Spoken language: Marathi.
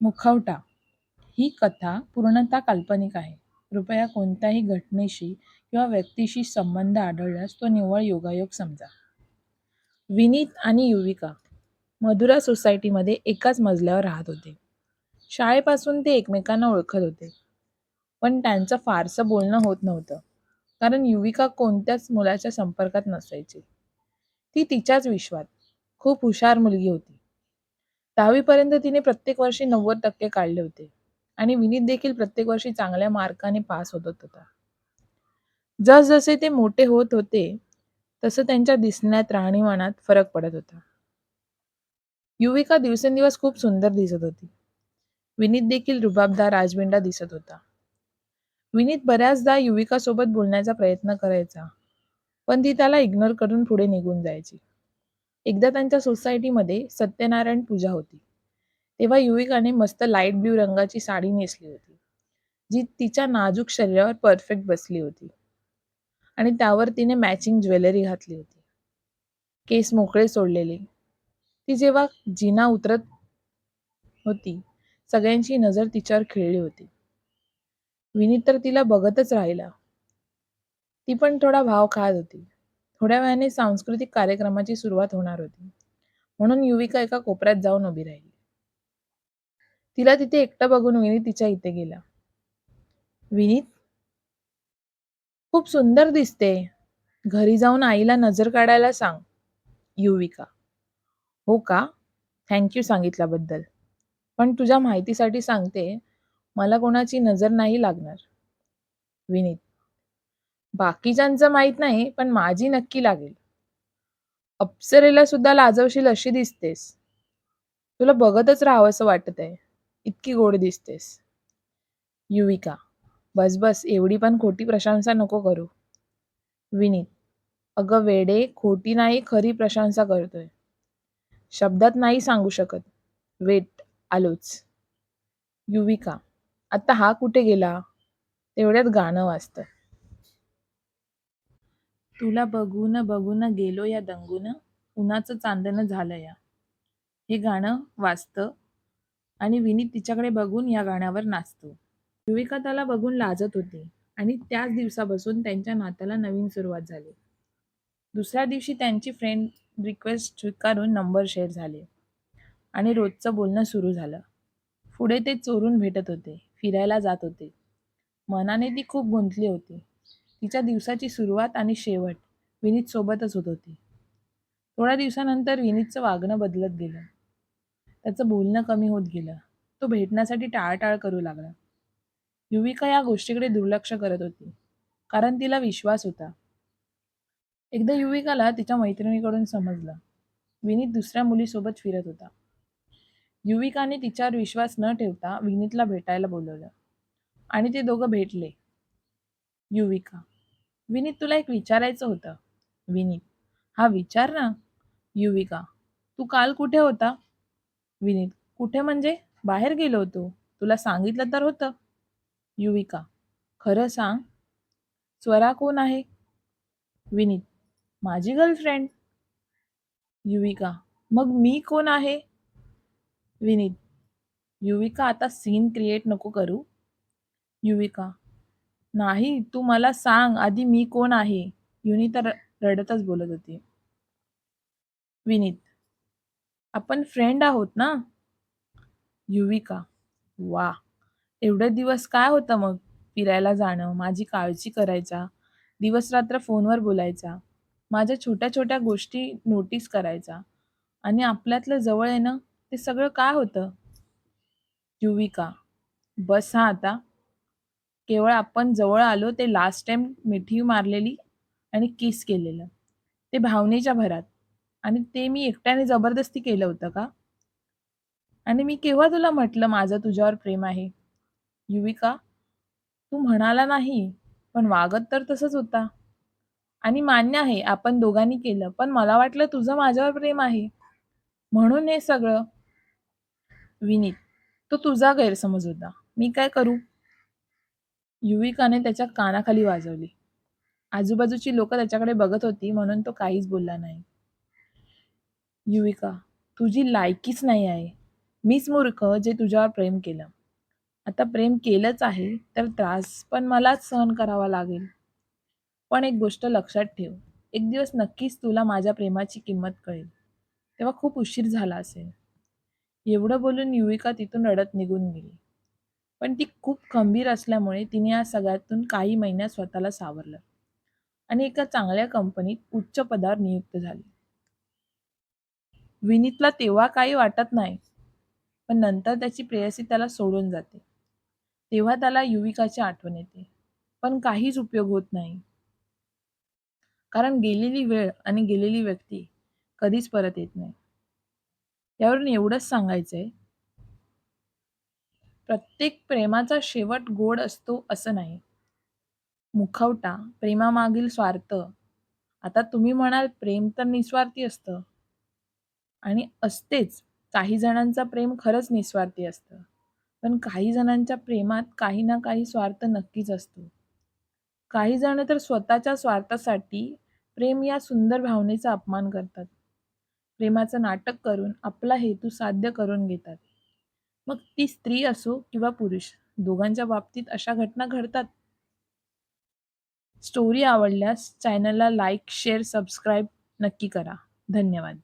मुखवटा ही कथा पूर्णतः काल्पनिक आहे. कृपया कोणत्याही घटनेशी किंवा व्यक्तीशी संबंध आढळल्यास तो निव्वळ योगायोग समजा. विनीत आणि युविका मधुरा सोसायटीमध्ये एकाच मजल्यावर राहत होते. शाळेपासून ते एकमेकांना ओळखत होते. पण त्यांचं फारसं बोलणं होत नव्हतं. कारण युविका कोणत्याच मुलाच्या संपर्कात नसायची. ती तिच्याच विश्वात. खूप हुशार मुलगी होती. दहावीपर्यंत तिने प्रत्येक वर्षी नव्वद टक्के काढले होते आणि विनीत देखील प्रत्येक वर्षी चांगल्या मार्काने पास होत होता. जसजसे ते मोठे होत होते तसं त्यांच्या दिसण्यात राहणीमानात फरक पडत होता. युविका दिवसेंदिवस खूप सुंदर दिसत होती. विनीत देखील रुबाबदार राजबिंडा दिसत होता. विनीत बऱ्याचदा युविका सोबत बोलण्याचा प्रयत्न करायचा पण ती त्याला इग्नोर करून पुढे निघून जायची. एकदा त्यांच्या सोसायटीमध्ये सत्यनारायण पूजा होती. तेव्हा युविकाने मस्त लाइट ब्ल्यू रंगाची साडी नेसली होती. जी तिच्या नाजूक शरीरावर परफेक्ट बसली होती आणि त्यावर तिने मॅचिंग ज्वेलरी घातली होती. केस मोकळे सोडलेले. ती जेव्हा जिना उतरत होती सगळ्यांची नजर तिच्यावर खिळली होती. विनीत तर तिला बघतच राहिला. ती पण थोडा भाव खात होती. थोड्या वेळाने सांस्कृतिक कार्यक्रमाची सुरुवात होणार होती. म्हणून युविका एका कोपऱ्यात जाऊन उभी राहिली. तिला तिथे एकटं बघून विनीत तिच्या इथे गेला. विनीत खूप सुंदर दिसते. घरी जाऊन आईला नजर काढायला सांग. युविका हो का? थँक्यू सांगितल्याबद्दल. पण तुझ्या माहितीसाठी सांगते मला कोणाची नजर नाही लागणार. विनीत बाकीच्यांचं माहीत नाही पण माझी नक्की लागेल. अप्सरेला सुद्धा लाजवशील अशी दिसतेस. तुला बघतच राहावंसं आहे इतकी गोड दिसतेस. युविका बस बस एवढी पण खोटी प्रशंसा नको करू. विनीत अगं वेडे खोटी नाही खरी प्रशंसा करतोय. शब्दात नाही सांगू शकत. वेट आलोच. युविका आता हा कुठे गेला? तेवढ्यात गाणं वाजतं. तुला बघून बघून गेलो या दंगून उन्हाचं चांदणं झालं या. हे गाणं वाजतं आणि विनीत तिच्याकडे बघून या गाण्यावर नाचतो. युविका त्याला बघून लाजत होती आणि त्याच दिवसापासून त्यांच्या नात्याला नवीन सुरुवात झाली. दुसऱ्या दिवशी त्यांची फ्रेंड रिक्वेस्ट स्वीकारून नंबर शेअर झाले आणि रोजचं बोलणं सुरू झालं. पुढे ते चोरून भेटत होते, फिरायला जात होते. मनाने ती खूप गुंतली होती. तिच्या दिवसाची सुरुवात आणि शेवट विनीत सोबतच होत होती. थोड्या दिवसानंतर विनीतचं वागणं बदलत गेलं. त्याचं बोलणं कमी होत गेलं. तो भेटण्यासाठी टाळाटाळ करू लागला. युविका या गोष्टीकडे दुर्लक्ष करत होती कारण तिला विश्वास होता. एकदा युविकाला तिच्या मैत्रिणीकडून समजलं विनीत दुसऱ्या मुलीसोबत फिरत होता. युविकाने तिच्यावर विश्वास न ठेवता विनीतला भेटायला बोलवलं आणि ते दोघं भेटले. युविका विनीत तुला एक विचारायचं होतं. विनीत हा विचार ना. युविका तू काल कुठे होता? विनीत कुठे म्हणजे? बाहेर गेलो होतो. तुला सांगितलं तर होतं. युविका खरं सांग. स्वरा कोण आहे? विनीत माझी गर्लफ्रेंड. युविका मग मी कोण आहे? विनीत युविका आता सीन क्रिएट नको करू. युविका नाही तू मला सांग आधी मी कोण आहे? युनिता रडतच बोलत होती. विनीत आपण फ्रेंड आहोत ना? युविका वा एवढे दिवस काय होतं मग? फिरायला जाणं, माझी काळजी करायचा, दिवस रात्र फोनवर बोलायचा, माझ्या छोट्या छोट्या गोष्टी नोटीस करायचा आणि आपल्यातलं जवळ येणं ते सगळं काय होतं? युविका बस हा आता. केवळ आपण जवळ आलो ते लास्ट टाइम मिठी मारलेली आणि किस केलेलं. ते भावनेच्या भरात आणि ते मी एकट्याने जबरदस्ती केलं होतं का? आणि मी केव्हा तुला म्हटलं माझं तुझ्यावर प्रेम आहे? युविका तू म्हणाला नाही पण वागत तर तसंच होता. आणि मान्य आहे आपण दोघांनी केलं पण मला वाटलं तुझं माझ्यावर प्रेम आहे. म्हणून हे सगळं. विनीत तो तुझा गैरसमज होता. मी काय करू? युविकाने त्याच्या कानाखाली वाजवली. आजूबाजूची लोक त्याच्याकडे बघत होती म्हणून तो काहीच बोलला नाही. युविका तुझी लायकीच नाही आहे. मीच मूर्ख जे तुझ्यावर प्रेम केलं आता प्रेम केलंच आहे तर त्रास पण मलाच सहन करावा लागेल पण एक गोष्ट लक्षात ठेव एक दिवस नक्कीच तुला माझ्या प्रेमाची किंमत कळेल तेव्हा खूप उशीर झाला असेल एवढं बोलून युविका तिथून रडत निघून गेली पण ती खूप खंबीर असल्यामुळे तिने या सगळ्यातून काही महिन्यात स्वतःला सावरलं आणि एका चांगल्या कंपनीत उच्च पदावर नियुक्त झाली. विनीतला तेव्हा काही वाटत नाही पण नंतर त्याची प्रेयसी त्याला सोडून जाते. तेव्हा त्याला युविकाची आठवण येते पण काहीच उपयोग होत नाही. कारण गेलेली वेळ आणि गेलेली व्यक्ती कधीच परत येत नाही. यावरून एवढंच सांगायचंय प्रत्येक प्रेमाचा शेवट गोड असतो असं नाही. मुखवटा प्रेमामागील स्वार्थ. आता तुम्ही म्हणाल प्रेम तर निस्वार्थी असतं. आणि असतेच काही जणांचा प्रेम खरंच निस्वार्थी असतं. पण काही जणांच्या प्रेमात काही ना काही स्वार्थ नक्कीच असतो. काही जण तर स्वतःच्या स्वार्थासाठी प्रेम या सुंदर भावनेचा अपमान करतात. प्रेमाचं नाटक करून आपला हेतू साध्य करून घेतात. मग ती स्त्री असो किंवा पुरुष दोघांच्या बाबतीत अशा घटना घडतात. स्टोरी आवडल्यास चॅनलला लाईक शेअर सबस्क्राईब नक्की करा. धन्यवाद.